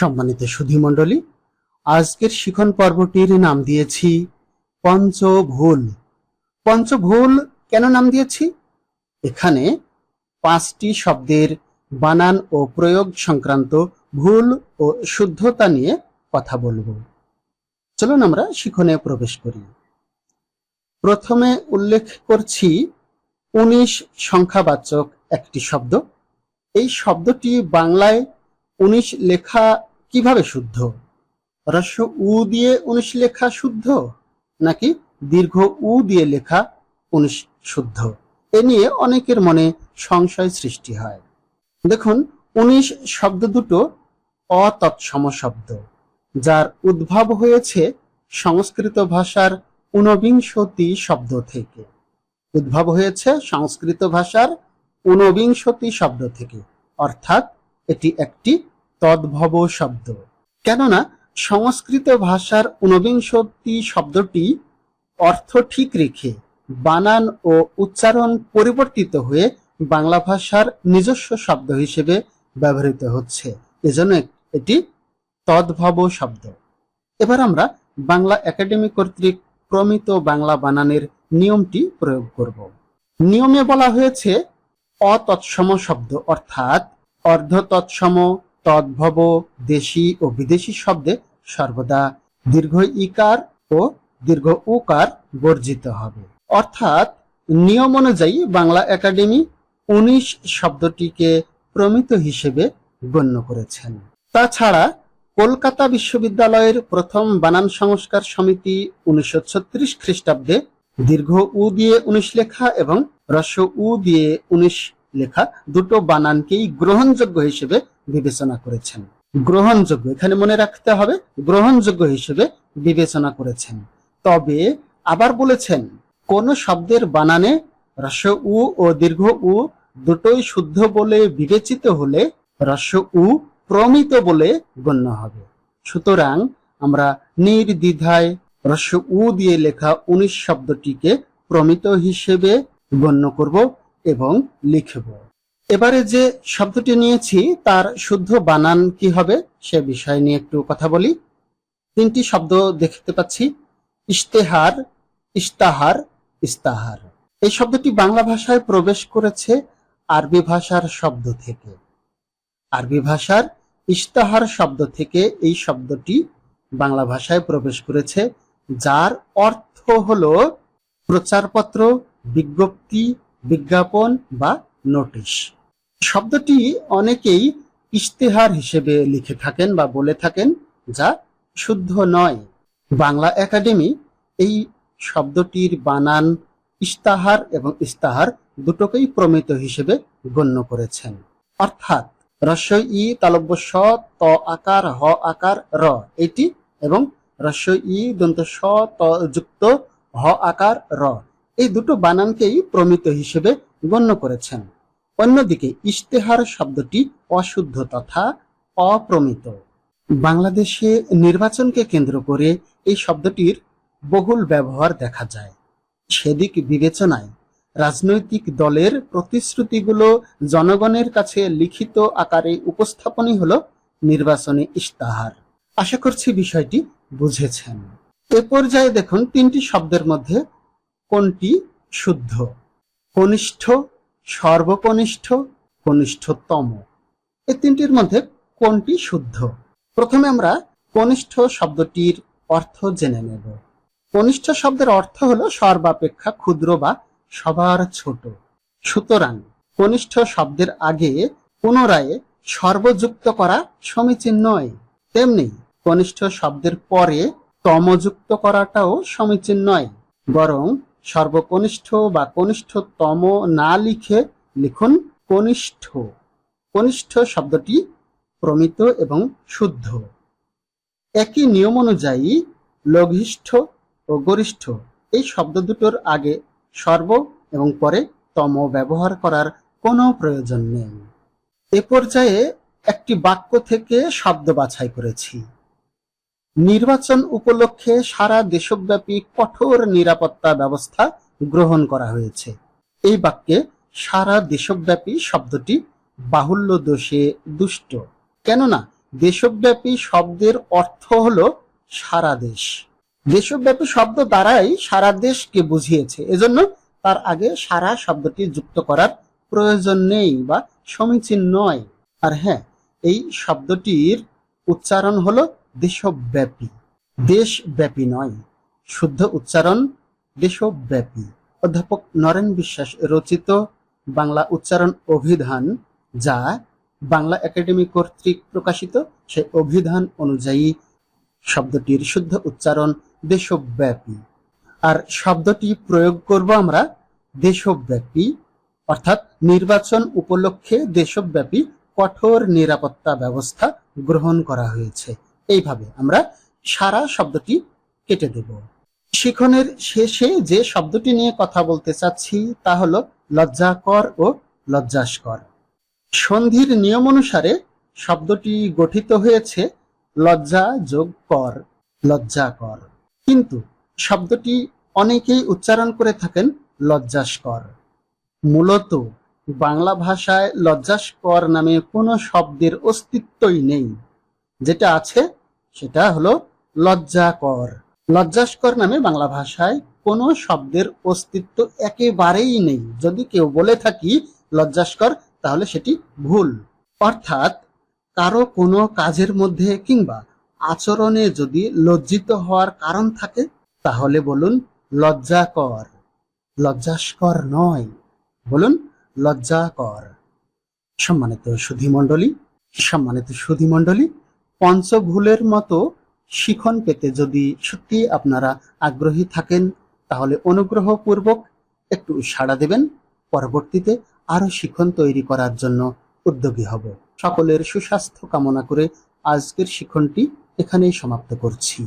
সম্মানিত সুধীমণ্ডলী, আজকের শিখন পর্বটির নাম দিয়েছি পঞ্চভুল। পঞ্চভুল কেন নাম দিয়েছি? এখানে পাঁচটি শব্দের বানান ও প্রয়োগ সংক্রান্ত ভুল ও শুদ্ধতা নিয়ে কথা বলব। চলুন আমরা শিখনে প্রবেশ করি। প্রথমে উল্লেখ করছি উনিশ সংখ্যাবাচক একটি শব্দ। এই শব্দটি বাংলায় উনিশ লেখা কীভাবে শুদ্ধ? রস্য উ দিয়ে উনিশ লেখা শুদ্ধ, নাকি দীর্ঘ উ দিয়ে লেখা উনিশ শুদ্ধ? এ নিয়ে অনেকের মনে সংশয় সৃষ্টি হয়। দেখুন, উনিশ শব্দ দুটো অতৎসম শব্দ, যার উদ্ভব হয়েছে সংস্কৃত ভাষার ঊনবিংশতি শব্দ থেকে। উদ্ভব হয়েছে সংস্কৃত ভাষার ঊনবিংশতি শব্দ থেকে, অর্থাৎ এটি একটি তদ্ভব শব্দ। কেননা সংস্কৃত ভাষার ঊনবিংশতি শব্দটি অর্থ ঠিক রেখে বানান ও উচ্চারণ পরিবর্তিত হয়ে বাংলা ভাষার নিজস্ব শব্দ হিসেবে ব্যবহৃত হচ্ছে। এজন্য এটি তদ্ভব শব্দ। এবার আমরা বাংলা একাডেমি কর্তৃক প্রমিত বাংলা বানানের নিয়মটি প্রয়োগ করব। নিয়মে বলা হয়েছে অতৎসম শব্দ, অর্থাৎ অর্ধ তৎসম তদ্ভব দেশি ও বিদেশি শব্দে সর্বদা দীর্ঘ ইকার ও দীর্ঘ উকার বর্জিত হবে। অর্থাৎ নিয়ম অনুযায়ী বাংলা একাডেমি উনিশ শব্দটিকে প্রমিত হিসেবে গণ্য করেছেন। তাছাড়া কলকাতা বিশ্ববিদ্যালয়ের প্রথম বানান সংস্কার সমিতি উনিশশো ছত্রিশ খ্রিস্টাব্দে দীর্ঘ উ দিয়ে উনিশ লেখা এবং হ্রস্ব উ দিয়ে উনিশ লেখা দুটো বানানকেই গ্রহণযোগ্য হিসেবে বিবেচনা করেছেন। গ্রহণযোগ্য, এখানে মনে রাখতে হবে, গ্রহণযোগ্য হিসেবে বিবেচনা করেছেন। তবে আবার বলেছেন, কোন শব্দের বানানে হ্রস্ব উ ও দীর্ঘ উ দুটোই শুদ্ধ বলে বিবেচিত হলে হ্রস্ব উ প্রমিত বলে গণ্য হবে। সুতরাং আমরা নির্দ্বিধায় হ্রস্ব উ দিয়ে লেখা উনিশ শব্দটিকে প্রমিত হিসেবে গণ্য করব এবং লিখব। এবারে যে শব্দটি নিয়েছি, তার শুদ্ধ বানান কি হবে সে বিষয় নিয়ে একটু কথা বলি। তিনটি শব্দ দেখতে পাচ্ছি। ইশতেহার ইস্তাহার ইস্তাহার। এই শব্দটি বাংলা ভাষায় প্রবেশ করেছে আরবি ভাষার শব্দ থেকে। আরবি ভাষার ইস্তাহার শব্দ থেকে এই শব্দটি বাংলা ভাষায় প্রবেশ করেছে, যার অর্থ হল প্রচারপত্র, বিজ্ঞপ্তি, বিজ্ঞাপন বা নোটিশ। শব্দটি অনেকেই ইশতেহার হিসেবে লিখে থাকেন বা বলে থাকেন, যা শুদ্ধ নয়। বাংলা একাডেমি এই শব্দটির বানান ইস্তাহার এবং ইস্তাহার দুটোকেই প্রমিত হিসেবে গণ্য করেছেন। অর্থাৎ রস্বই ই তালব্য স, ত আকার, হ আকার, র এটি এবং রস্বই ই দন্ত স, ত যুক্ত, হ আকার, র এই দুটো বানানকেই প্রমিত হিসেবে গণ্য করেছেন। অন্যদিকে ইশতেহার শব্দটি অশুদ্ধ তথা অপ্রমিত। বাংলাদেশে নির্বাচনকে কেন্দ্র করে এই শব্দটির বহুল ব্যবহার দেখা যায়। সেদিক বিবেচনায় রাজনৈতিক দলের প্রতিশ্রুতিগুলো জনগণের কাছে লিখিত আকারে উপস্থাপনই হলো নির্বাচনী ইশতাহার। আশা করছি বিষয়টি বুঝেছেন। এ পর্যায়ে দেখুন তিনটি শব্দের মধ্যে কোনটি শুদ্ধ, কনিষ্ঠ সর্বকনিষ্ঠ, কনিষ্ঠতম। এই তিনটির মধ্যে কোনটি শুদ্ধ? প্রথমে আমরা কনিষ্ঠ শব্দটির অর্থ জেনে নেব। কনিষ্ঠ শব্দের অর্থ হলো সর্বাপেক্ষা ক্ষুদ্র বা সবার ছোট। সুতরাং কনিষ্ঠ শব্দের আগে পুনরায় সর্বযুক্ত করা সমীচীন নয়। তেমনি কনিষ্ঠ শব্দের পরে তমযুক্ত করাটাও সমীচীন নয়। বরং সর্বকনিষ্ঠ বা কনিষ্ঠতম না লিখে লিখুন কনিষ্ঠ। কনিষ্ঠ শব্দটি প্রমিত এবং শুদ্ধ। একই নিয়ম অনুযায়ী লঘিষ্ঠ ও গরিষ্ঠ এই শব্দ দুটোর আগে সর্ব এবং পরে তম ব্যবহার করার কোনো প্রয়োজন নেই। এ পর্যায়ে একটি বাক্য থেকে শব্দ বাছাই করেছি। নির্বাচন উপলক্ষে সারা দেশব্যাপী কঠোর নিরাপত্তা ব্যবস্থা গ্রহণ করা হয়েছে। এই বাক্যে সারা দেশব্যাপী শব্দটি বাহুল্য দোষে দুষ্ট। কেননা দেশব্যাপী শব্দের অর্থ হল সারা দেশ। দেশব্যাপী শব্দ দ্বারাই সারা দেশকে বুঝিয়েছে। এজন্য তার আগে সারা শব্দটি যুক্ত করার প্রয়োজন নেই বা সমীচীন নয়। আর হ্যাঁ এই শব্দটির উচ্চারণ হলো দেশব্যাপী। দেশব্যাপী নয়, শুদ্ধ উচ্চারণ দেশব্যাপী। অধ্যাপক নরেন বিশ্বাস রচিত বাংলা উচ্চারণ অভিধান, যা বাংলা একাডেমি কর্তৃক প্রকাশিত, সেই অভিধান অনুযায়ী শব্দটির শুদ্ধ উচ্চারণ দেশব্যাপী। আর শব্দটি প্রয়োগ করব আমরা দেশব্যাপী, অর্থাৎ নির্বাচন উপলক্ষে দেশব্যাপী কঠোর নিরাপত্তা ব্যবস্থা গ্রহণ করা হয়েছে। এইভাবে আমরা সারা শব্দটি কেটে দেব। শিখনের শেষে যে শব্দটি নিয়ে কথা বলতে চাচ্ছি, তা হলো লজ্জাকর ও লজ্জাস্কর। সন্ধির নিয়ম অনুসারে শব্দটি গঠিত হয়েছে লজ্জা যোগ কর, লজ্জাকর। কিন্তু শব্দটি অনেকেই উচ্চারণ করে থাকেন লজ্জাস্কর। মূলত বাংলা ভাষায় লজ্জাস্কর নামে কোনো শব্দের অস্তিত্বই নেই, যেটা আছে সেটা হলো লজ্জাকর। লজ্জাস্কর নামে বাংলা ভাষায় কোনো শব্দের অস্তিত্ব একেবারেই নেই। যদি কেউ বলে থাকি লজ্জাস্কর, তাহলে সেটি ভুল। অর্থাৎ কারও কোনো কাজের মধ্যে কিংবা আচরণে যদি লজ্জিত হওয়ার কারণ থাকে, তাহলে বলুন লজ্জাকর। লজ্জাস্কর নয়, বলুন লজ্জাকর। সম্মানিত সুধীমণ্ডলী সম্মানিত সুধীমণ্ডলী পঞ্চভুলের মতো শিখন পেতে যদি সত্যি আপনারা আগ্রহী থাকেন, তাহলে অনুগ্রহপূর্বক একটু সাড়া দেবেন। পরবর্তীতে আরও শিখন তৈরি করার জন্য উদ্যোগী হব। সকলের সুস্বাস্থ্য কামনা করে আজকের শিখনটি এখানেই সমাপ্ত করছি।